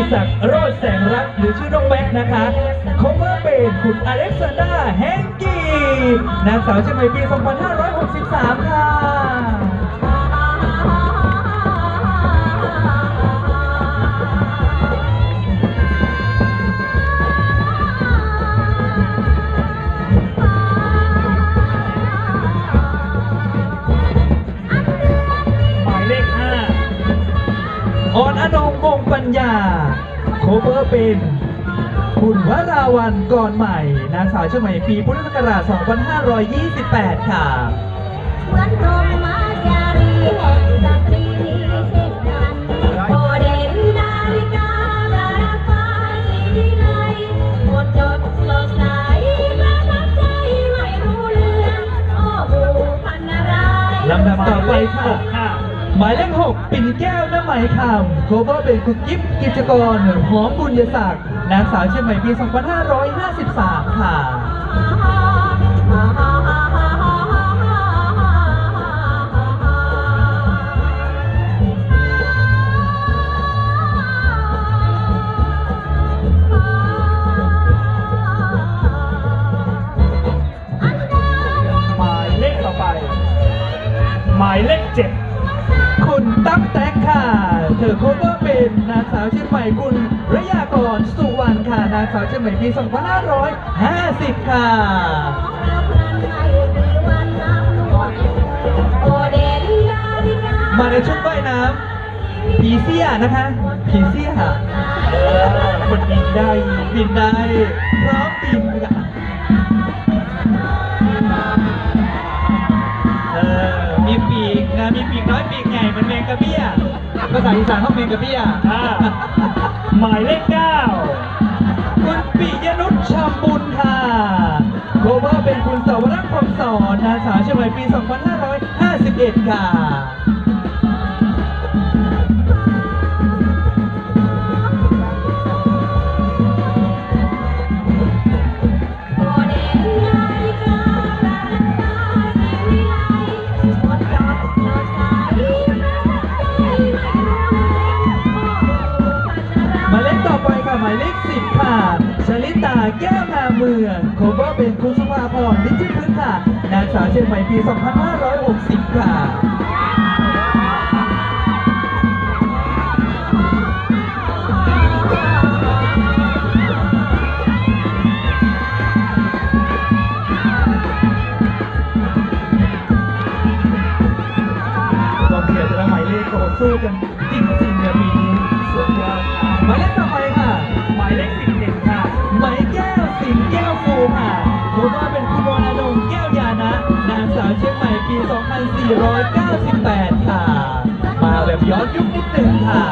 ติศักดิ์โรจแสงรักหรือชื่อน้องแม็กนะคะคบเมอร์เป็นคุณอเล็กซานดราแฮงกี้นางสาวเชียงใหม่ปี 2563 ค่ะ เวอร์เป็น คุณวราวันก่อนใหม่นางสาวเชียงใหม่ปีพุทธศักราช 2528 ค่ะเหมือนพรหมจารีแห่งสตรีเช่นกันโอเด่นนาฬิการาฟ้าสีวิไลหมดจดสดใสประทับใจไม่รู้เรื่อง โอ้โหพันอะไรลำดับต่อไปค่ะค่ะ หมายเลขหกปิ่นแก้วน้ำไหมคำโคเวอร์เป็นคุณกิฟกิจกรหอมบุญยศักดิ์นางสาวเชียงใหม่ปี 2553 ค่ะ อโคเวอร์เป็นนางสาวเชียงใหม่คุณระยากรสุวรรณค่ะ นางสาวเชียงใหม่ปี 2550 ค่ะมาในชุดว่ายน้ำผีเสียนะคะผีเสียเออคนบินได้ บินได้พร้อมบินค่ะเออมีปีกนะมีปีกน้อยปีกใหญ่เหมันแมงกระเบี้ย ภาษาอีสานเขาแมงกะเบี้ยอ่าหมายเลขเก้าคุณปิยนุชชามบุญค่ะโคเวอร์เป็นคุณสาวรักษ์คำสอนนางสาวเชียงใหม่ปี 2551 ค่ะ ตาแก้วนาเมืองโคเวอร์เป็นคุณสุภาพรนิจิพื้นค่ะนางสาวเชียงใหม่ปี 2560 ค่ะสู้กัน สิงแก้วฟูค่ะผมว่าเป็นคุณวรดงแก้วยานะ นางสาวเชียงใหม่ปี 2498 ค่ะ มาแบบย้อนยุคนิดหนึ่งค่ะ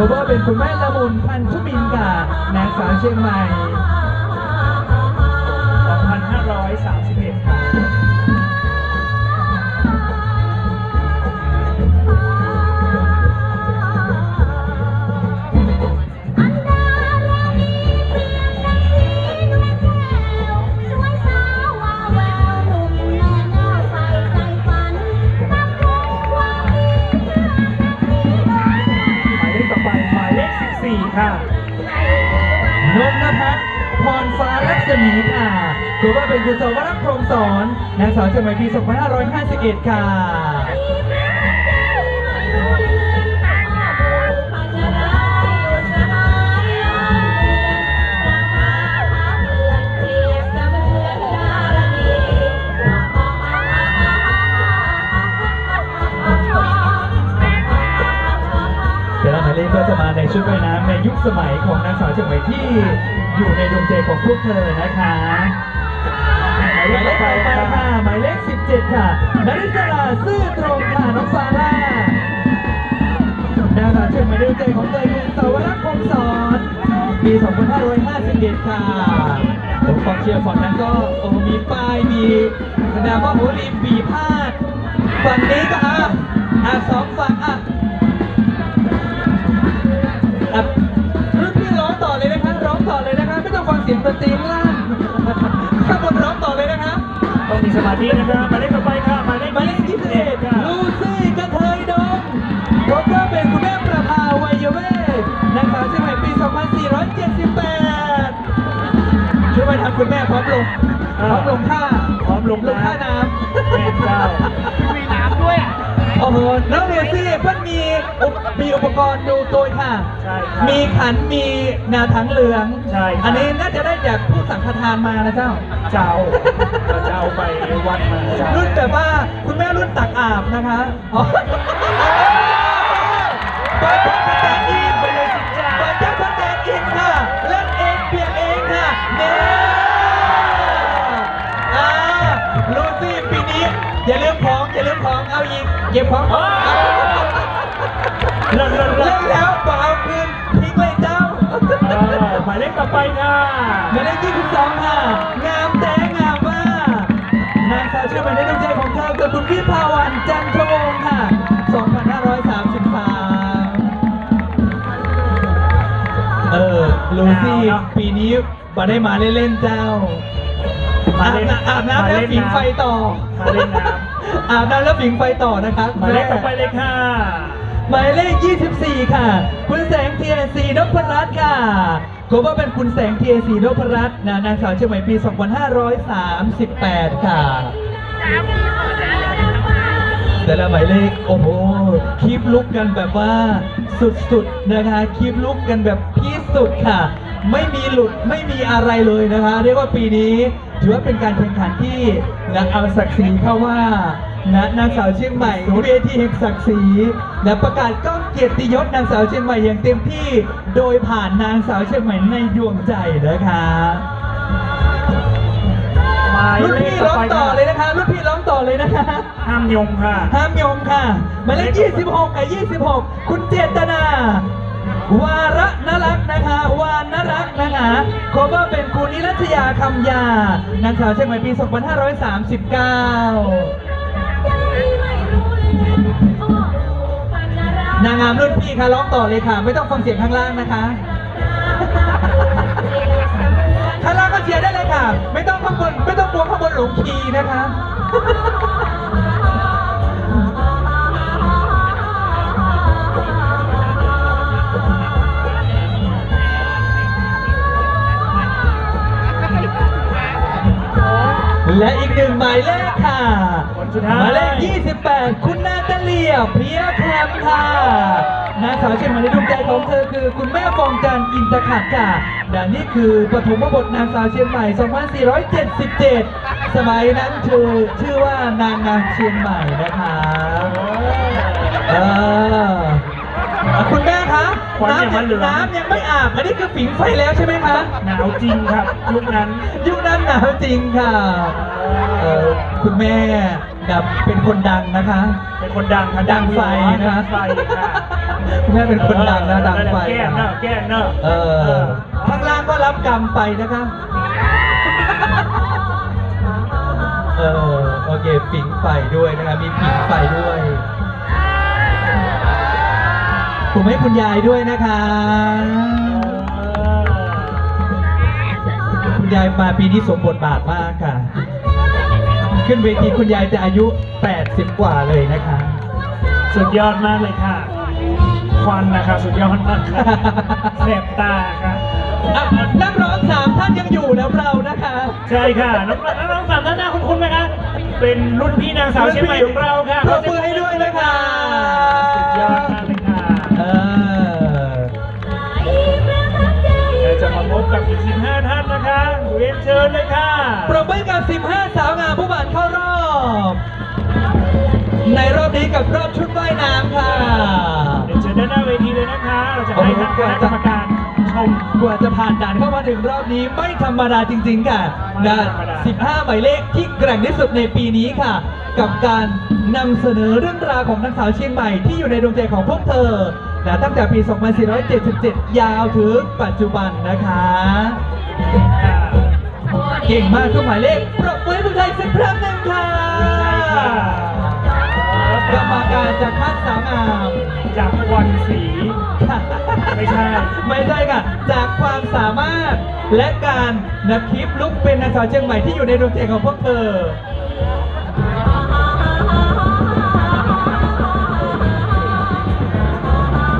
พราะว่าเป็นคุณแม่ละมุนพันธุมินกับนางสาวเชียงใหม่2530 สี่ค่ะนนพัฒน์พรฟ้ารัศมีค่ะถือว่าเป็นคุณสวรักษ์พรมสอนนางสาวเชียงใหม่ปี2551 ค่ะ สมัยของนางสาวเชียงใหม่ที่อยู่ในดวงใจของพวกเธอนะคะหมายเลขต่อไปค่ะหมายเลข 17 ค่ะนริศราซื่อตรงค่ะน้องฟาร่านางสาวเชียในดวงใจของเธอคุณสาวรักษ์คงสอนปี 2551 ค่ะผมกองเชียร์ฝั่งนั้นก็โอ้มีป้ายมีแสดงว่าโอ้รีบปีพาดฝั่งนี้ก็อะอะสองฝั่งอะอะ สียงดนตรีข้างล่างข้างบนร้องต่อเลยนะคะต้องมีสมาธินะครับหมายเลขต่อไปค่ะหมายเลขหมายเลขที่สิบเอ็ดลูซี่กระเทยดงพบว่าเป็นคุณแม่ประภาวัยเวศนางสาวเชียงใหม่ปี 2478 ช่วยไปทำคุณแม่พร้อมลงพร้อมลงท่าพร้อมลงลงท่าน้แม่เจ้า โอ้โหน้องเนซี่เพิ่นมีอุปมีอุปกรณ์ดูตัวค่ะ ใช่ครับมีขันมีนาถังเหลือง ใช่ครับ อันนี้น่าจะได้จากผู้สังฆทานมานะเจ้า เจ้าเราจะเอาไปวัดมาเจ้ารุ่นแบบว่าคุณแม่รุ่นตักอาบนะคะอ๋อเปิดพัฒนาอินไปเลยสิจ้าเปิดแจ็คพัฒนาอินค่ะเล่นเองเปียกเองค่ะเนี่ยอ่าลูซี่ปีนี้อย่าลืมขอ เอาอีกเก็บของเลิศเลิศเลิเล่ศนแล้วบอกเอาคืนทิ้งเลยเจ้าเออหมายเลขต่อไปค่ะหมายเลขที่12ค่ะ งามแต่งามว่านางสาวเชื่อไหมในดวงใจของเธอคือคุณพี่ภาวันจันทวงศ์ค่ะ 2533 เออลูซี่ปีนี้มาได้มาเล่นๆเจ้ามาอาบเล่นน้ำอาบน้ำมาแล้วเล่นผิงน้ำไฟต่อ มาเล่นน้ อาบน้ำแล้วผิงไฟต่อนะครับหมายเลขต่อไปเลยค่ะ หมายเลข 24 ค่ะ คุณแสงเทียนสีนพรัตน์ค่ะก็ว่าเป็นคุณแสงเทียนสีนพรัตน์นะนางสาวเชียงใหม่ปี 2538 ค่ะแต่ละหมายเลขโอ้โหคลิปลุกกันแบบว่าสุดๆนะคะคลิปลุกกันแบบที่สุดค่ะ ไม่มีหลุดไม่มีอะไรเลยนะคะ เรียกว่าปีนี้ ถือว่าเป็นการแข่งขันที่นะเอาศักดิ์ศรีเข้าว่านะนางสาวเชียงใหม่เวทีแห่งศักดิ์ศรีนะประกาศก้องเกียรติยศนางสาวเชียงใหม่อย่างเต็มที่ โดยผ่านนางสาวเชียงใหม่ในดวงใจนะคะหมายรุ่นเลขพี่ต่อร้องไปต่อค่ะเลยนะคะรุ่นพี่ร้องต่อเลยนะคะห้ามยมค่ะ ห้ามยมค่ะหมายเลข26 กับ 26 คุณเจตนา นะคะขอว่าเป็นคุณนิรัชยาคำยานางสาวเชียงใหม่ปี 2539นางงามรุ่นพี่ค่ะร้องต่อเลยค่ะ ไม่ต้องฟังเสียงข้างล่างนะคะ ข้างล่างก็เชียร์ได้เลยค่ะ ไม่ต้องข้างบนไม่ต้องกลัวข้างบนหลงคีนะคะ และอีกหนึ่งหมายเลขค่ะคนสุดท้าย หมายเลข 28 คุณนาตาเลียเพียแคมค่ะนางสาวเชียงใหม่ในดวงใจของเธอคือ คุณแม่ฟองจันทร์อินตะขัดค่ะและนี่คือปฐมบทนางสาวเชียงใหม่ 2477 สมัยนั้นเธอชื่อว่านางงามเชียงใหม่นะคะเอออะ คุณแม่คะควันยังไม่เหลือง น้ำยังไม่อาบ อันนี้คือผิงไฟแล้วใช่ไหมคะ หนาวจริงครับยุคนั้นยุคนั้นหนาวจริงค่ะเออคุณแม่แบบเป็นคนดังนะคะ เป็นคนดังค่ะดังไฟนะดังไฟค่ะคุณแม่เป็นคนดังนะดังไฟแก้เนอะแก้เนอะเออข้างล่างก็รับกรรมไปนะคะเออโอเคผิงไฟด้วยนะคะมีผิงไฟด้วย ผมให้คุณยายด้วยนะคะ คุณยายมาปีนี้สมบทบาทมากค่ะ ขึ้นเวทีคุณยายจะอายุ 80 กว่าเลยนะคะ สุดยอดมากเลยค่ะ ควันนะคะสุดยอดมากค่ะแสบตาค่ะอะนักร้องสามท่านยังอยู่นะเรานะคะ ใช่ค่ะน้องน้องสามท่านหน้าคุ้นๆไหมคะเป็นรุ่นพี่นางสาวเชียงใหม่ของเราค่ะปรบมือให้ด้วยนะคะ สุดยอด ชิญเลยค่ะปรบมือกับ 15 สาวงามผู้ผ่านเข้ารอบ ในรอบนี้กับรอบชุดว่ายน้ำค่ะเรียนเชิญด้านหน้าเวทีเลยนะคะ เราจะให้ทางคณะกรรมการชม กว่าจะผ่านด่านเข้ามาถึงรอบนี้ไม่ธรรมดาจริง ๆ ค่ะไม่นะธรรมดา15 หมายเลขที่แกร่งที่สุดในปีนี้ค่ะ กับการนำเสนอเรื่องราวของนางสาวเชียงใหม่ที่อยู่ในดวงใจของพวกเธอนะตั้งแต่ปี 2477 ยาวถึงปัจจุบันนะคะค่ะ เก่งมากทุกหมายเลขปรบมือให้ผู้ไทยสักครั้งหนึ่งค่ะกรรมการจากภาคสาวงามจากวันสี ไม่ใช่ ไม่ใช่ค่ะ จากความสามารถและการนับคลิปลุกเป็นนางสาวเชียงใหม่ที่อยู่ในดวงใจของพวกเธอ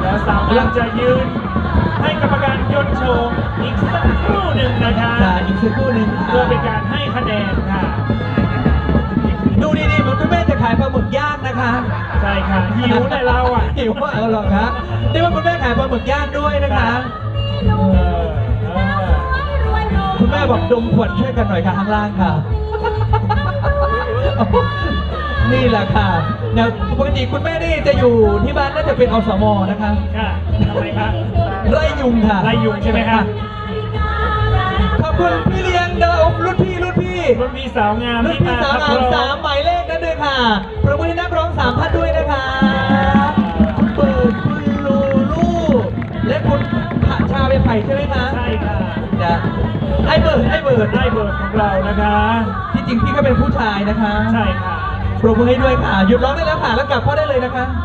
แล้วสาวงามจะยืนให้กรรมการ ยนต์โชว์อีกสักครู่หนึ่งนะคะค่ะอีกสักครู่หนึ่งค่ะเพื่อเป็นการให้คะแนนค่ะ ดูดีๆเหมือนคุณแม่จะขายปลาหมึกย่างนะคะใช่ค่ะหิวเลยเราอะหิวว่าเอาหรอกครับนี่ว่าคุณแม่ขายปลาหมึกย่างด้วยนะคะเออเออคุณแม่บอกดมขวดช่วยกันหน่อยค่ะข้างล่างค่ะ นี่แหละค่ะนะปกติคุณแม่นี่จะอยู่ที่บ้านน่าจะเป็นอสมนะคะค่ะทำไมคะ ไล่ยุงค่ะไล่ยุงใช่ไหมคะขอบคุณพี่เลี้ยงเดิมรุ่นพี่รุ่นพี่รุ่นพี่สาวงามรุ่นที่พี่มาสาวขับงามร้องสามหมายเลขนั่นเลยค่ะประมือให้นักร้องสามท่านด้วยนะคะคุณเปิดคุณลูลูและคุณผาชาเวไผ่ใช่ไหมคะใช่ค่ะจะไอ้เบิร์ดไอ้เบิร์ดได้เบอร์ของเรานะคะ ที่จริงพี่ก็เป็นผู้ชายนะคะ ใช่ค่ะปรบมือให้ด้วยค่ะหยุดร้องได้แล้วค่ะแล้วกลับเข้าได้เลยนะคะ